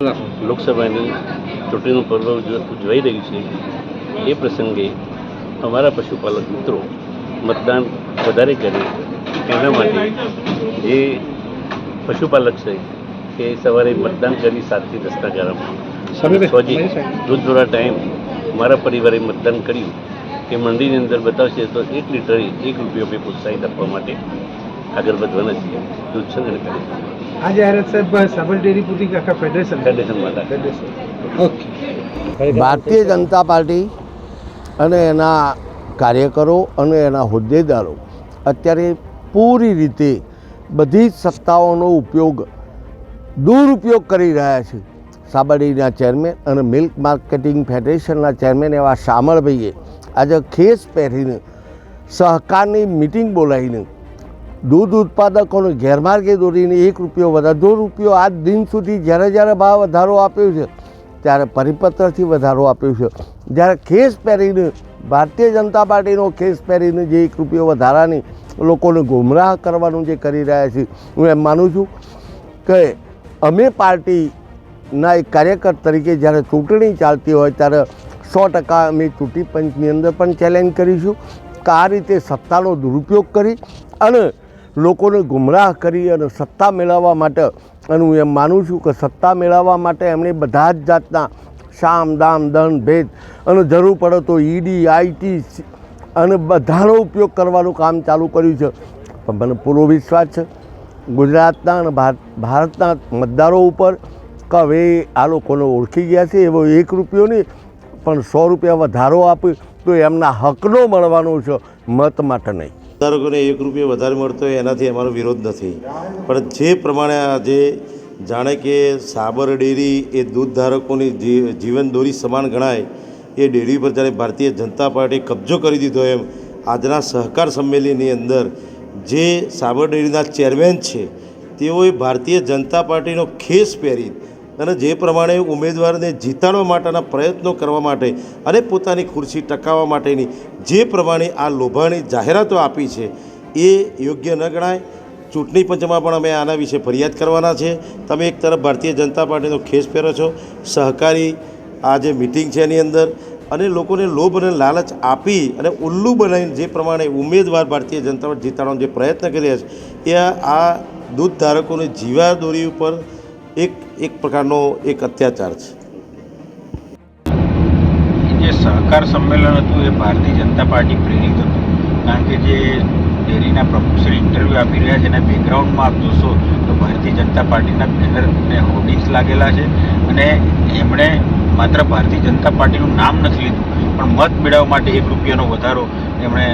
લોકસભાની ચૂંટણીનું પર્વ ઉજવાઈ રહ્યું છે. એ પ્રસંગે અમારા પશુપાલક મિત્રો મતદાન વધારે કરે એના માટે જે પશુપાલક છે કે સવારે મતદાન કરી સાતથી દસના ગાળામાં સોજી દૂધ દોરા ટાઈમ મારા પરિવારે મતદાન કર્યું. કે મંડીની અંદર બતાવશે તો એક લીટરે એક રૂપિયો અમે પ્રોત્સાહિત આપવા માટે આગળ વધવાના છીએ. દૂધ સંગ્રહ કરી. આ જાહેરાત સાહેબ સાબર ડેરી પૂરતી આખા federation federation federation. Okay. Bharatiya Janata party અને એના કાર્યકરો અને એના હોદ્દેદારો અત્યારે પૂરી રીતે બધી જ સત્તાઓનો ઉપયોગ દુરુપયોગ કરી રહ્યા છે. સાબરડીના ચેરમેન અને મિલ્ક માર્કેટિંગ ફેડરેશનના ચેરમેન એવા શામળભાઈએ આજે ખેસ પહેરીને સહકારની મિટિંગ બોલાવીને દૂધ ઉત્પાદકોને ગેરમાર્ગે દોરીને એક રૂપિયો વધારે દો રૂપિયો આજ દિન સુધી જ્યારે જ્યારે ભાવ વધારો આપ્યો છે, ત્યારે પરિપત્રથી વધારો આપ્યો છે. જ્યારે ખેસ પહેરીને ભારતીય જનતા પાર્ટીનો ખેસ પહેરીને જે એક રૂપિયો વધારાની લોકોને ગુમરાહ કરવાનું જે કરી રહ્યા છે, હું એમ માનું છું કે અમે પાર્ટીના એક કાર્યકર તરીકે જ્યારે ચૂંટણી ચાલતી હોય, ત્યારે સો ટકા અમે ચૂંટણી પંચની અંદર પણ ચેલેન્જ કરીશું કે આ રીતે સત્તાનો દુરુપયોગ કરી અને લોકોને ગુમરાહ કરી અને સત્તા મેળવવા માટે, અને હું એમ માનું છું કે સત્તા મેળવવા માટે એમણે બધા જ જાતના શામ, દામ દંડ ભેદ અને જરૂર પડે તો ઈડી આઈટી અને બધાનો ઉપયોગ કરવાનું કામ ચાલુ કર્યું છે. પણ મને પૂરો વિશ્વાસ છે, ગુજરાતના અને ભારત ભારતના મતદારો ઉપર કે હવે આ લોકોને ઓળખી ગયા છે, એવો એક રૂપિયો નહીં, પણ સો રૂપિયા વધારો આપ્યો તો એમના હકનો મળવાનો છે, મત માટે નહીં. ધારકોને એક રૂપિયો વધારે મળતો હોય એનાથી અમારો વિરોધ નથી. પણ જે પ્રમાણે આજે જાણે કે સાબર ડેરી એ દૂધ ધારકોની જીવન દોરી સમાન ગણાય, એ ડેરી પર જ્યારે ભારતીય જનતા પાર્ટીએ કબજો કરી દીધો એમ, આજના સહકાર સંમેલનની અંદર જે સાબર ડેરીના ચેરમેન છે, તેઓએ ભારતીય જનતા પાર્ટીનો ખેસ પહેરી અને જે પ્રમાણે ઉમેદવારને જીતાડવા માટેના પ્રયત્નો કરવા માટે અને પોતાની ખુરશી ટકાવવા માટેની જે પ્રમાણે આ લોભાણી જાહેરાતો આપી છે, એ યોગ્ય ન ગણાય. ચૂંટણી પંચમાં પણ અમે આના વિશે ફરિયાદ કરવાના છે. તમે એક તરફ ભારતીય જનતા પાર્ટીનો ખેસ પહેરો છો, સહકારી આ જે મિટિંગ છે એની અંદર, અને લોકોને લોભ અને લાલચ આપી અને ઉલ્લુ બનાવીને જે પ્રમાણે ઉમેદવાર ભારતીય જનતા પાર્ટી જીતાડવાનો જે પ્રયત્ન કરી રહ્યા છે, એ આ દૂધ ધારકોની જીવાદોરી ઉપર એક એક પ્રકારનો એક અત્યાચાર છે. જે સહકાર સંમેલન હતું એ ભારતીય જનતા પાર્ટી પ્રેરિત હતું. કારણ કે જે ડેરીના પ્રમુખશ્રી ઇન્ટરવ્યૂ આપી રહ્યા છે અને બેકગ્રાઉન્ડમાં આપ જોશો તો ભારતીય જનતા પાર્ટીના બેનર અને હોર્ડિંગ્સ લાગેલા છે અને એમણે માત્ર ભારતીય જનતા પાર્ટીનું નામ નથી લીધું, પણ મત મેળવવા માટે એક રૂપિયાનો વધારો એમણે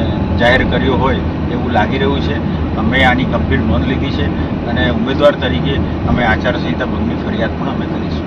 જાહેર કર્યો હોય એવું લાગી રહ્યું છે. અમે આની ગંભીર નોંધ લીધી છે અને ઉમેદવાર તરીકે અમે આચારસંહિતા ભંગની ફરિયાદ પણ અમે કરીશું.